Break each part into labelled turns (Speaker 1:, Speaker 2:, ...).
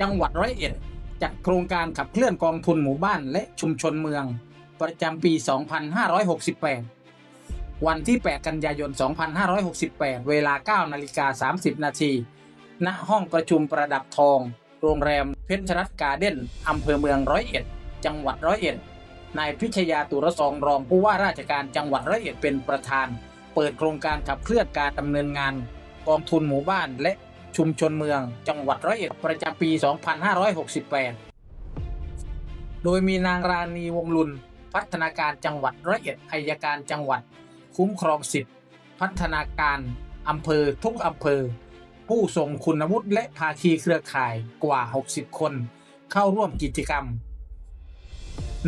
Speaker 1: จังหวัดร้อยเอ็ดจัดโครงการขับเคลื่อนกองทุนหมู่บ้านและชุมชนเมือง ประจำปี 2568 วันที่ 8 กันยายน 2568 เวลา 9 นาฬิกา 30 นาทีณห้องประชุมประดับทอง โรงแรมเพชรรัตน์การ์เด้นอำเภอเมืองร้อยเอ็ด จังหวัดร้อยเอ็ด นายพิชยาตุรสองรองผู้ว่าราชการจังหวัดร้อยเอ็ดเป็นประธาน เปิดโครงการขับเคลื่อนการดำเนินงาน กองทุนหมู่บ้านและ ชุมชนเมือง จังหวัดร้อยเอ็ดประจำปี 2568 โดยมีนางราณีวงลุน พัฒนาการจังหวัดร้อยเอ็ดอัยการจังหวัด คุ้มครองสิทธิ พัฒนาการอำเภอทุกอำเภอ ผู้ทรงคุณวุฒิและภาคีเครือข่ายกว่า 60 คน เข้าร่วมกิจกรรม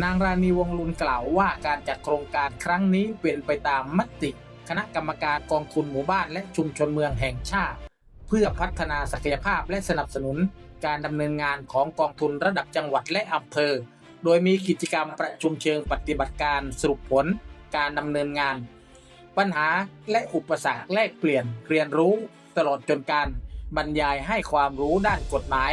Speaker 1: นางราณีวงลุนกล่าวว่าการจัดโครงการครั้งนี้เป็นไปตามมติ คณะกรรมการกองทุนหมู่บ้านและชุมชนเมืองแห่งชาติ เพื่อพัฒนาศักยภาพและสนับสนุนการดำเนินงานของกองทุนระดับจังหวัดและอำเภอ โดยมีกิจกรรมประชุมเชิงปฏิบัติการสรุปผลการดำเนินงาน ปัญหาและอุปสรรคแลกเปลี่ยนเรียนรู้ ตลอดจนการบรรยายให้ความรู้ด้านกฎหมาย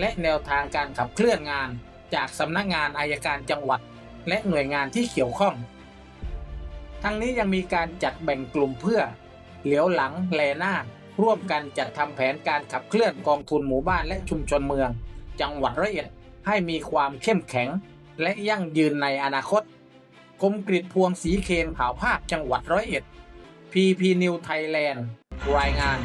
Speaker 1: และแนวทางการขับเคลื่อนงาน จากสำนักงานอายการจังหวัด และหน่วยงานที่เกี่ยวข้อง ทั้งนี้ยังมีการจัดแบ่งกลุ่มเพื่อ เหลียวหลังแลหน้า ร่วมกันจัดทำแผนการขับเคลื่อนกองทุนหมู่บ้านและชุมชนเมือง จังหวัดระยเอ็ดให้มีความเข้มแข็ง และยั่งยืนในอนาคต คมกริดพวงสีเคนข่าวภาพจังหวัดร้อยเอ็ดพีพีนิวไทยแลนด์รายงาน